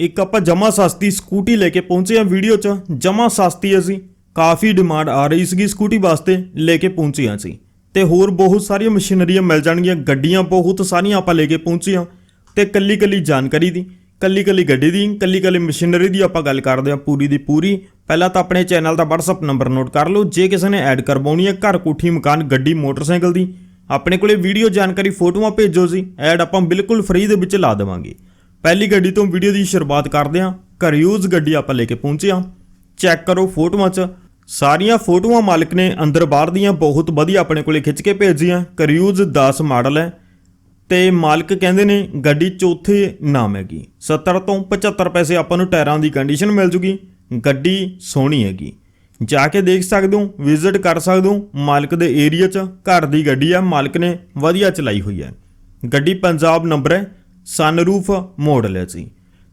ਇੱਕ ਆਪਾਂ ਜਮਾ ਸਸਤੀ ਸਕੂਟੀ ਲੈ ਕੇ ਪਹੁੰਚੇ ਆ ਵੀਡੀਓ 'ਚ। ਜਮਾ ਸਸਤੀ ਅਸੀਂ। ਕਾਫੀ ਡਿਮਾਂਡ ਆ ਰਹੀ ਸੀਗੀ ਸਕੂਟੀ ਵਾਸਤੇ, ਲੈ ਕੇ ਪਹੁੰਚੇ ਹਾਂ ਸੀ ਤੇ ਹੋਰ ਬਹੁਤ ਸਾਰੀਆਂ ਮਸ਼ੀਨਰੀਆਂ ਮਿਲ ਜਾਣਗੀਆਂ, ਗੱਡੀਆਂ ਬਹੁਤ ਸਾਰੀਆਂ ਆਪਾਂ ਲੈ ਕੇ ਪਹੁੰਚੇ ਹਾਂ। ਤੇ ਕੱਲੀ ਕੱਲੀ ਜਾਣਕਾਰੀ ਦੀ ਕੱਲੀ ਕੱਲੀ ਗੱਡੀ ਦੀ ਕੱਲੀ ਕੱਲੀ ਮਸ਼ੀਨਰੀ ਦੀ ਆਪਾਂ ਗੱਲ ਕਰਦੇ ਹਾਂ ਪੂਰੀ ਦੀ ਪੂਰੀ। ਪਹਿਲਾਂ ਤਾਂ ਆਪਣੇ ਚੈਨਲ ਦਾ WhatsApp ਨੰਬਰ ਨੋਟ ਕਰ ਲਓ, ਜੇ ਕਿਸੇ ਨੇ ਐਡ ਕਰਵਾਉਣੀ ਹੈ ਘਰ ਕੋਠੀ ਮਕਾਨ ਗੱਡੀ ਮੋਟਰਸਾਈਕਲ ਦੀ। ਆਪਣੇ ਕੋਲੇ ਵੀਡੀਓ ਜਾਣਕਾਰੀ ਫੋਟੋਆਂ ਭੇਜੋ ਜੀ, ਐਡ ਆਪਾਂ ਬਿਲਕੁਲ ਫ੍ਰੀ ਦੇ ਵਿੱਚ ਲਾ ਦੇਵਾਂਗੇ। ਪਹਿਲੀ ਗੱਡੀ ਤੋਂ ਵੀਡੀਓ ਦੀ ਸ਼ੁਰੂਆਤ ਕਰਦੇ ਹਾਂ। ਘਰ ਗੱਡੀ ਆਪਾਂ ਲੈ ਕੇ ਪਹੁੰਚੇ ਹਾਂ। ਚੈੱਕ ਕਰੋ ਫੋਟੋਆਂ 'ਚ। ਸਾਰੀਆਂ ਫੋਟੋਆਂ ਮਾਲਕ ਨੇ ਅੰਦਰ ਬਾਹਰ ਦੀਆਂ ਬਹੁਤ ਵਧੀਆ ਆਪਣੇ ਕੋਲੇ ਖਿੱਚ ਕੇ ਭੇਜੀਆਂ। ਕਰਿਊਜ਼ ਯੂਜ਼ 10 ਮਾਡਲ ਹੈ। ਤੇ ਮਾਲਕ ਕਹਿੰਦੇ ਨੇ ਗੱਡੀ ਚੌਥੇ ਨਾਮ ਹੈਗੀ। 70 ਤੋਂ 75 ਪੈਸੇ ਆਪਾਂ ਨੂੰ ਟਾਇਰਾਂ ਦੀ ਕੰਡੀਸ਼ਨ ਮਿਲ ਜੂਗੀ। ਗੱਡੀ ਸੋਹਣੀ ਹੈਗੀ। ਜਾ ਕੇ ਦੇਖ ਸਕਦੇ ਹੋ ਵਿਜ਼ਿਟ ਕਰ ਸਕਦੇ ਹੋ। ਮਾਲਕ ਦੇ ਏਰੀਆ 'ਚ ਘਰ ਦੀ ਗੱਡੀ ਆ। ਮਾਲਕ ਨੇ ਵਧੀਆ ਚਲਾਈ ਹੋਈ ਹੈ। ਗੱਡੀ ਪੰਜਾਬ ਨੰਬਰ ਹੈ। ਸਨਰੂਫ ਮਾਡਲ ਹੈ ਜੀ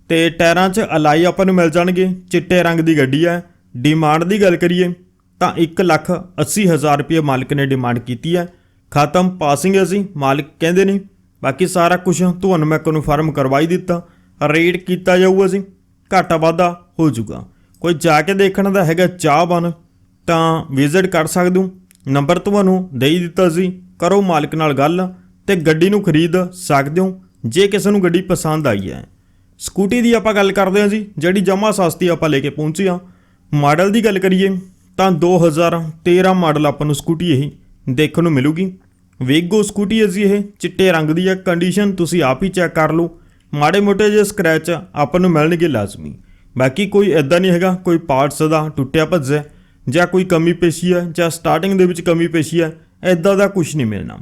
ਤੇ ਟਾਇਰਾਂ 'ਚ ਅਲਾਈ ਆਪਾਂ ਨੂੰ ਮਿਲ ਜਾਣਗੇ। ਚਿੱਟੇ ਰੰਗ ਦੀ ਗੱਡੀ ਹੈ ਡਿਮਾਂਡ ਦੀ ਗੱਲ ਕਰੀਏ, ਤਾਂ 1 ਲੱਖ 80 ਹਜ਼ਾਰ ਰੁਪਏ ਮਾਲਕ ਨੇ ਡਿਮਾਂਡ ਕੀਤੀ ਹੈ ਖਤਮ ਪਾਸਿੰਗ ਹੈ ਜੀ। ਮਾਲਕ ਕਹਿੰਦੇ ਨੇ, ਬਾਕੀ ਸਾਰਾ ਕੁਝ ਤੁਹਾਨੂੰ ਮੈਂ ਕਨਫਰਮ ਕਰਵਾਈ ਦਿੱਤਾ। ਰੇਟ ਕੀਤਾ ਜਾਊਗਾ ਜੀ। ਘਾਟਾ ਵਾਧਾ ਹੋ ਜਾਊਗਾ। ਕੋਈ ਜਾ ਕੇ ਦੇਖਣ ਦਾ ਹੈਗਾ ਚਾਹ ਬਨ ਤਾਂ ਵਿਜ਼ਿਟ ਕਰ ਸਕਦੇ ਹੋ। ਨੰਬਰ ਤੁਹਾਨੂੰ ਦੇ ਦਿੱਤਾ ਸੀ ਕਰੋ ਮਾਲਕ ਨਾਲ ਗੱਲ ਤੇ ਗੱਡੀ ਨੂੰ ਖਰੀਦ ਸਕਦੇ ਹੋ। ਜੇ ਕਿਸੇ ਨੂੰ ਗੱਡੀ ਪਸੰਦ ਆਈ ਹੈ। ਸਕੂਟੀ ਦੀ ਆਪਾਂ ਗੱਲ ਕਰਦੇ ਹਾਂ ਜੀ, ਜਿਹੜੀ ਜਮਾ ਸਸਤੀ ਆਪਾਂ ਲੈ ਕੇ ਪਹੁੰਚੇ ਹਾਂ। ਮਾਡਲ ਦੀ ਗੱਲ ਕਰੀਏ, ਤਾਂ 2013 ਮਾਡਲ ਆਪਾਂ ਨੂੰ ਸਕੂਟੀ ਇਹ ਦੇਖਣ ਨੂੰ ਮਿਲੂਗੀ। ਵੇਗੋ ਸਕੂਟੀ ਹੈ ਜੀ ਇਹ, ਚਿੱਟੇ ਰੰਗ ਦੀ ਹੈ ਕੰਡੀਸ਼ਨ ਤੁਸੀਂ ਆਪ ਹੀ ਚੈੱਕ ਕਰ ਲਓ। ਮਾੜੇ ਮੋਟੇ ਜਿਹੇ ਸਕ੍ਰੈਚ ਆਪਾਂ ਨੂੰ ਮਿਲਣਗੇ ਲਾਜ਼ਮੀ। ਬਾਕੀ ਕੋਈ ਐਦਾਂ ਨਹੀਂ ਹੈਗਾ, ਕੋਈ ਪਾਰਟਸ ਦਾ ਟੁੱਟਿਆ ਭੱਜਿਆ ਜਾਂ ਕੋਈ ਕਮੀ ਪੇਸ਼ੀ ਹੈ, ਜਾਂ ਸਟਾਰਟਿੰਗ ਦੇ ਵਿੱਚ ਕਮੀ ਪੇਸ਼ੀ ਹੈ ਐਦਾਂ ਦਾ ਕੁਝ ਨਹੀਂ ਮਿਲਣਾ।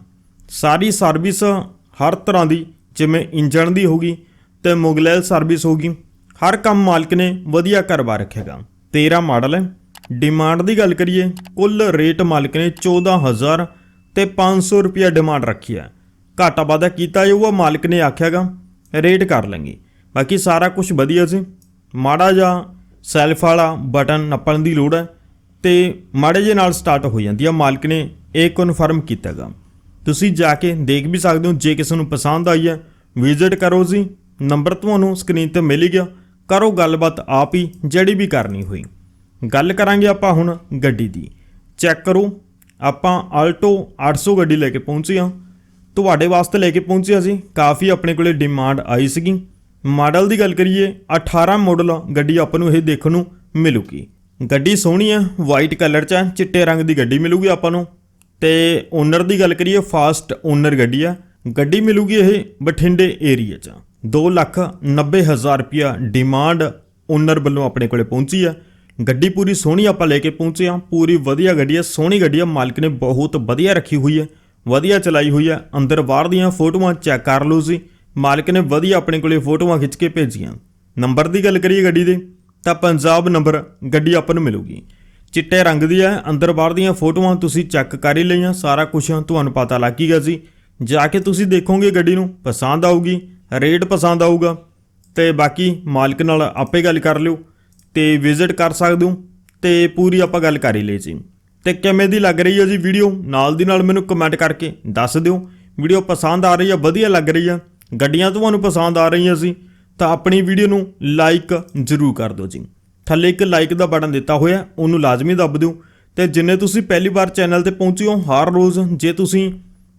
ਸਾਰੀ ਸਰਵਿਸ ਹਰ ਤਰ੍ਹਾਂ ਦੀ ਜਿਵੇਂ ਇੰਜਣ ਦੀ ਹੋਗੀ ਤੇ ਮੁਗਲੈਲ ਸਰਵਿਸ ਹੋਗੀ ਹਰ ਕੰਮ ਮਾਲਕ ਨੇ ਵਧੀਆ ਕਰਵਾ ਰੱਖੇਗਾ। 13 ਮਾਡਲ ਹੈ। ਡਿਮਾਂਡ ਦੀ ਗੱਲ ਕਰੀਏ, ਕੁੱਲ ਰੇਟ ਮਾਲਕ ਨੇ 14000 ਤੇ 500 ਰੁਪਿਆ ਡਿਮਾਂਡ ਰੱਖੀ ਹੈ। ਘਾਟਾ ਵਾਧਾ ਕੀਤਾ ਜਾਊਗਾ, ਮਾਲਕ ਨੇ ਆਖਿਆਗਾ ਰੇਟ ਕਰ ਲਾਂਗੇ। ਬਾਕੀ ਸਾਰਾ ਕੁਝ ਵਧੀਆ ਸੀ। ਮਾੜਾ ਜਿਹਾ ਸੈਲਫ ਵਾਲਾ ਬਟਨ ਨੱਪਣ ਦੀ ਲੋੜ ਹੈ ਤੇ ਮਾੜੇ ਜੇ ਨਾਲ ਸਟਾਰਟ ਹੋ ਜਾਂਦੀ ਹੈ। ਮਾਲਕ ਨੇ ਇਹ ਕਨਫਰਮ ਕੀਤਾਗਾ। ਤੁਸੀਂ ਜਾ ਕੇ ਦੇਖ ਵੀ ਸਕਦੇ ਹੋ, ਜੇ ਕਿਸੇ ਨੂੰ ਪਸੰਦ ਆਈ ਹੈ ਵਿਜ਼ਿਟ ਕਰੋ ਜੀ। ਨੰਬਰ ਤੁਹਾਨੂੰ ਸਕਰੀਨ ਤੇ ਮਿਲ ਗਿਆ। ਕਰੋ ਗੱਲਬਾਤ ਆਪ ਹੀ, ਜਿਹੜੀ ਵੀ ਕਰਨੀ ਹੋਈ। ਗੱਲ ਕਰਾਂਗੇ ਆਪਾਂ ਹੁਣ ਗੱਡੀ ਦੀ। ਚੈੱਕ ਕਰੋ। ਆਪਾਂ ਆਲਟੋ 800 ਗੱਡੀ ਲੈ ਕੇ ਪਹੁੰਚੇ ਹਾਂ। ਤੁਹਾਡੇ ਵਾਸਤੇ ਲੈ ਕੇ ਪਹੁੰਚੇ ਅਸੀਂ ਕਾਫੀ ਆਪਣੇ ਕੋਲੇ ਡਿਮਾਂਡ ਆਈ ਸੀਗੀ। ਮਾਡਲ ਦੀ ਗੱਲ ਕਰੀਏ 18 ਮਾਡਲ ਗੱਡੀ ਆਪਾਂ ਨੂੰ ਇਹ ਦੇਖਣ ਨੂੰ ਮਿਲੂਗੀ। ਗੱਡੀ ਸੋਹਣੀ ਹੈ ਵਾਈਟ ਕਲਰ 'ਚ ਹੈ, ਚਿੱਟੇ ਰੰਗ ਦੀ ਗੱਡੀ ਮਿਲੂਗੀ ਆਪਾਂ ਨੂੰ। ਤੇ ਓਨਰ ਦੀ ਗੱਲ ਕਰੀਏ ਫਾਸਟ ਓਨਰ ਗੱਡੀ ਆ ਗੱਡੀ ਮਿਲੂਗੀ ਇਹ ਬਠਿੰਡੇ ਏਰੀਆ 'ਚ। 2 ਲੱਖ 90 ਹਜ਼ਾਰ ਰੁਪਿਆ ਡਿਮਾਂਡ ਓਨਰ ਵੱਲੋਂ ਆਪਣੇ ਕੋਲੇ ਪਹੁੰਚੀ ਆ। ਗੱਡੀ ਪੂਰੀ ਸੋਹਣੀ ਆਪਾਂ ਲੈ ਕੇ ਪਹੁੰਚੇ ਆ ਪੂਰੀ ਵਧੀਆ ਗੱਡੀ ਆ। ਸੋਹਣੀ ਗੱਡੀ ਆ। ਮਾਲਕ ਨੇ ਬਹੁਤ ਵਧੀਆ ਰੱਖੀ ਹੋਈ ਹੈ ਵਧੀਆ ਚਲਾਈ ਹੋਈ ਹੈ ਅੰਦਰ ਬਾਹਰ ਦੀਆਂ ਫੋਟੋਆਂ ਚੈੱਕ ਕਰ ਲਓ ਜੀ ਮਾਲਕ ਨੇ ਵਧੀਆ ਆਪਣੇ ਕੋਲੇ ਫੋਟੋਆਂ ਖਿੱਚ ਕੇ ਭੇਜੀਆਂ। ਨੰਬਰ ਦੀ ਗੱਲ ਕਰੀਏ ਗੱਡੀ ਦੇ, ਤਾਂ ਪੰਜਾਬ ਨੰਬਰ ਗੱਡੀ ਆਪਾਂ ਨੂੰ ਮਿਲੂਗੀ। ਚਿੱਟੇ ਰੰਗ ਦੀ ਹੈ ਅੰਦਰ ਬਾਹਰ ਦੀਆਂ ਫੋਟੋਆਂ ਤੁਸੀਂ ਚੈੱਕ ਕਰ ਹੀ ਲਈਆਂ। ਸਾਰਾ ਕੁਝ ਤੁਹਾਨੂੰ ਪਤਾ ਲੱਗ ਹੀ ਗਿਆ ਸੀ। ਜਾ ਕੇ ਤੁਸੀਂ ਦੇਖੋਗੇ ਗੱਡੀ ਨੂੰ, ਪਸੰਦ ਆਊਗੀ, ਰੇਟ ਪਸੰਦ ਆਊਗਾ। ਤੇ ਬਾਕੀ ਮਾਲਕ ਨਾਲ ਆਪੇ ਗੱਲ ਕਰ ਲਿਓ, ਤੇ ਵਿਜ਼ਿਟ ਕਰ ਸਕਦੇ ਹੋ, ਤੇ ਪੂਰੀ ਆਪਾਂ ਗੱਲ ਕਰ ਹੀ ਲਈ ਸੀ। ਤੇ ਕਿਵੇਂ ਦੀ ਲੱਗ ਰਹੀ ਹੈ ਜੀ ਵੀਡੀਓ ਨਾਲ ਦੀ ਨਾਲ ਮੈਨੂੰ ਕਮੈਂਟ ਕਰਕੇ ਦੱਸ ਦਿਓ। ਵੀਡੀਓ ਪਸੰਦ ਆ ਰਹੀ ਹੈ, ਵਧੀਆ ਲੱਗ ਰਹੀ ਹੈ, ਗੱਡੀਆਂ ਤੁਹਾਨੂੰ ਪਸੰਦ ਆ ਰਹੀਆਂ ਸੀ, ਤਾਂ ਆਪਣੀ ਵੀਡੀਓ ਨੂੰ ਲਾਈਕ ਜ਼ਰੂਰ ਕਰ ਦਿਓ ਜੀ। ਥੱਲੇ ਇੱਕ ਲਾਈਕ ਦਾ ਬਟਨ ਦਿੱਤਾ ਹੋਇਆ, ਉਹਨੂੰ ਲਾਜ਼ਮੀ ਦੱਬ ਦਿਓ। ਤੇ ਜਿੰਨੇ ਤੁਸੀਂ ਪਹਿਲੀ ਵਾਰ ਚੈਨਲ ਤੇ ਪਹੁੰਚੇ ਹੋ, ਹਰ ਰੋਜ਼ ਜੇ ਤੁਸੀਂ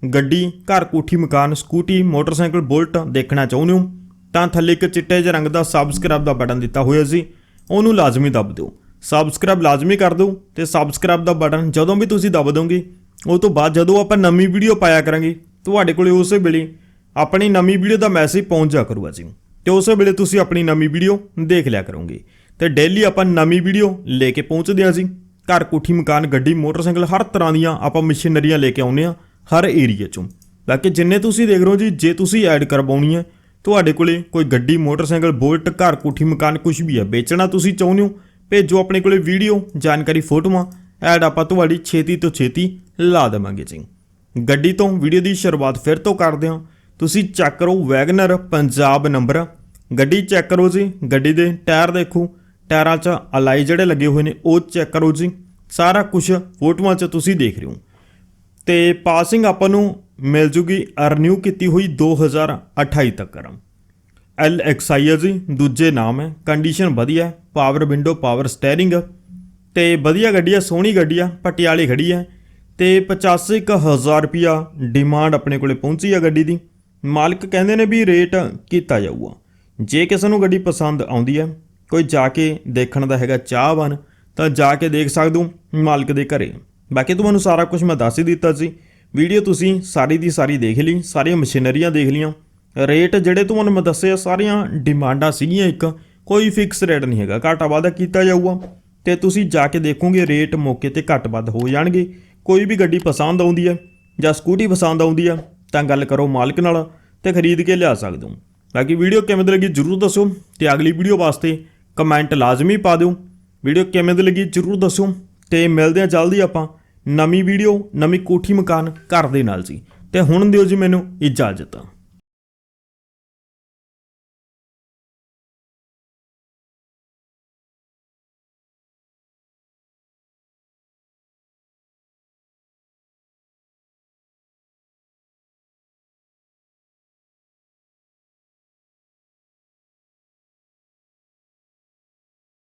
ਗੱਡੀ, ਘਰ ਕੋਠੀ, ਮਕਾਨ, ਸਕੂਟੀ, ਮੋਟਰਸਾਈਕਲ, ਬੁਲਟ ਦੇਖਣਾ ਚਾਹੁੰਦੇ ਹੋ? ਤਾਂ ਥੱਲੇ ਇੱਕ ਚਿੱਟੇ ਜਿਹੇ ਰੰਗ ਦਾ ਸਬਸਕ੍ਰਾਈਬ ਦਾ ਬਟਨ ਦਿੱਤਾ ਹੋਇਆ ਸੀ। ਉਹਨੂੰ ਲਾਜ਼ਮੀ ਦੱਬ ਦਿਓ। ਸਬਸਕ੍ਰਾਈਬ ਲਾਜ਼ਮੀ ਕਰ ਦਿਓ ਤੇ ਸਬਸਕ੍ਰਾਈਬ ਦਾ ਬਟਨ ਜਦੋਂ ਵੀ ਤੁਸੀਂ ਦੱਬ ਦੋਗੇ, ਉਹ ਤੋਂ ਬਾਅਦ ਜਦੋਂ ਆਪਾਂ ਨਵੀਂ ਵੀਡੀਓ ਪਾਇਆ ਕਰਾਂਗੇ, ਤੁਹਾਡੇ ਕੋਲੇ ਉਸੇ ਵੇਲੇ ਆਪਣੀ ਨਵੀਂ ਵੀਡੀਓ ਦਾ ਮੈਸੇਜ ਪਹੁੰਚ ਜਾ ਕਰੂਗਾ ਜੀ। ਤੇ ਉਸੇ ਵੇਲੇ ਤੁਸੀਂ ਆਪਣੀ ਨਵੀਂ ਵੀਡੀਓ ਦੇਖ ਲਿਆ ਕਰੋਗੇ। ਤੇ ਡੇਲੀ ਆਪਾਂ ਨਵੀਂ ਵੀਡੀਓ ਲੈ ਕੇ ਪਹੁੰਚਦੇ ਹਾਂ ਜੀ। ਘਰ, ਕੋਠੀ, ਮਕਾਨ, ਗੱਡੀ, ਮੋਟਰਸਾਈਕਲ, ਹਰ ਤਰ੍ਹਾਂ ਦੀਆਂ ਆਪਾਂ ਮਸ਼ੀਨਰੀਆਂ ਲੈ ਕੇ ਆਉਂਦੇ ਆ ਹਰ ਏਰੀਆ ਚੋਂ। ਬਾਕੀ ਜਿੰਨੇ ਤੁਸੀਂ ਦੇਖ ਰਹੇ ਹੋ ਜੀ, ਜੇ ਤੁਸੀਂ ਐਡ ਕਰਵਾਉਣੀ ਹੈ, ਤੁਹਾਡੇ ਕੋਲੇ ਕੋਈ ਗੱਡੀ, ਮੋਟਰਸਾਈਕਲ, ਬੁਲਟ, ਘਰ, ਕੋਠੀ, ਮਕਾਨ ਕੁਝ ਵੀ ਹੈ, ਵੇਚਣਾ ਤੁਸੀਂ ਚਾਹੁੰਦੇ ਹੋ, ਭੇਜੋ ਆਪਣੇ ਕੋਲੇ ਵੀਡੀਓ ਜਾਣਕਾਰੀ, ਫੋਟੋਆਂ ਐਡ ਆਪਾਂ ਤੁਹਾਡੀ ਛੇਤੀ ਤੋਂ ਛੇਤੀ ਲਾ ਦੇਵਾਂਗੇ ਜੀ। ਗੱਡੀ ਤੋਂ ਵੀਡੀਓ ਦੀ ਸ਼ੁਰੂਆਤ ਫਿਰ ਤੋਂ ਕਰਦੇ ਹਾਂ। ਤੁਸੀਂ ਚੈੱਕ ਕਰੋ ਵੈਗਨਰ ਪੰਜਾਬ ਨੰਬਰ ਗੱਡੀ ਚੈੱਕ ਕਰੋ ਜੀ, ਗੱਡੀ ਦੇ ਟਾਇਰ ਦੇਖੋ। ਟਾਇਰਾਂ 'ਚ ਅਲਾਈ ਜਿਹੜੇ ਲੱਗੇ ਹੋਏ ਨੇ, ਉਹ ਚੈੱਕ ਕਰੋ ਜੀ। ਸਾਰਾ ਕੁਝ ਫੋਟੋਆਂ 'ਚ ਤੁਸੀਂ ਦੇਖ ਰਹੇ ਹੋ। ਤੇ ਪਾਸਿੰਗ ਆਪਾਂ ਨੂੰ ਮਿਲ ਜੂਗੀ ਅਰਨਿਊ ਕੀਤੀ ਹੋਈ 2028 ਤੱਕ LXI ਹੈ ਜੀ, ਦੂਜੇ ਨਾਮ ਹੈ। ਕੰਡੀਸ਼ਨ ਵਧੀਆ ਪਾਵਰ ਵਿੰਡੋ ਪਾਵਰ ਸਟੀਅਰਿੰਗ ਤੇ ਵਧੀਆ ਗੱਡੀ ਆ ਸੋਹਣੀ ਗੱਡੀ ਆ ਪਟਿਆਲੇ ਖੜੀ ਹੈ। ਤੇ 85000 ਰੁਪਿਆ ਡਿਮਾਂਡ ਆਪਣੇ ਕੋਲੇ ਪਹੁੰਚੀ ਆ ਗੱਡੀ ਦੀ। ਮਾਲਕ ਕਹਿੰਦੇ ਨੇ ਵੀ ਰੇਟ ਕੀਤਾ ਜਾਊਗਾ। ਜੇ ਕਿਸੇ ਨੂੰ ਗੱਡੀ ਪਸੰਦ ਆਉਂਦੀ ਹੈ, ਕੋਈ ਜਾ ਕੇ ਦੇਖਣ ਦਾ ਹੈਗਾ ਚਾਹਵਾਨ, ਤਾਂ ਜਾ ਕੇ ਦੇਖ ਸਕਦੇ ਮਾਲਕ ਦੇ ਘਰੇ। ਬਾਕੀ ਤੁਹਾਨੂੰ ਸਾਰਾ ਕੁਝ ਮੈਂ ਦੱਸ ਹੀ ਦਿੱਤਾ ਸੀ। ਵੀਡੀਓ ਤੁਸੀਂ ਸਾਰੀ ਦੀ ਸਾਰੀ ਦੇਖ ਲਈ, ਸਾਰੀਆਂ ਮਸ਼ੀਨਰੀਆਂ ਦੇਖ ਲੀਆਂ ਰੇਟ ਜਿਹੜੇ ਤੁਹਾਨੂੰ ਮੈਂ ਦੱਸੇ ਆ, ਸਾਰੀਆਂ ਡਿਮਾਂਡਾਂ ਸੀਗੀਆਂ ਇੱਕ। ਕੋਈ ਫਿਕਸ ਰੇਟ ਨਹੀਂ ਹੈਗਾ, ਘਾਟਾ ਵਾਧਾ ਕੀਤਾ ਜਾਊਗਾ। ਤੇ ਤੁਸੀਂ ਜਾ ਕੇ ਦੇਖੋਗੇ, ਰੇਟ ਮੌਕੇ ਤੇ ਘੱਟ ਵੱਧ ਹੋ ਜਾਣਗੇ। ਕੋਈ ਵੀ ਗੱਡੀ ਪਸੰਦ ਆਉਂਦੀ ਹੈ ਜਾਂ ਸਕੂਟੀ ਪਸੰਦ ਆਉਂਦੀ ਆ, ਤਾਂ ਗੱਲ ਕਰੋ ਮਾਲਕ ਨਾਲ ਤੇ ਖਰੀਦ ਕੇ ਲਿਆ ਸਕਦੇ ਹੋ। ਬਾਕੀ ਵੀਡੀਓ ਕਿਵੇਂ ਦੀ ਲੱਗੀ ਜਰੂਰ ਦੱਸੋ ਤੇ ਅਗਲੀ ਵੀਡੀਓ ਵਾਸਤੇ ਕਮੈਂਟ ਲਾਜ਼ਮੀ ਪਾ ਦਿਓ। ਵੀਡੀਓ ਕਿਵੇਂ ਦੀ ਲੱਗੀ ਜਰੂਰ ਦੱਸੋ ਤੇ ਮਿਲਦੇ ਆ ਜਲਦੀ ਆਪਾਂ ਨਵੀਂ ਵੀਡੀਓ, ਨਵੀਂ ਕੋਠੀ ਮਕਾਨ ਘਰ ਦੇ ਨਾਲ ਸੀ। ਤੇ ਹੁਣ ਦਿਓ ਜੀ ਮੈਨੂੰ ਇਜਾਜ਼ਤ।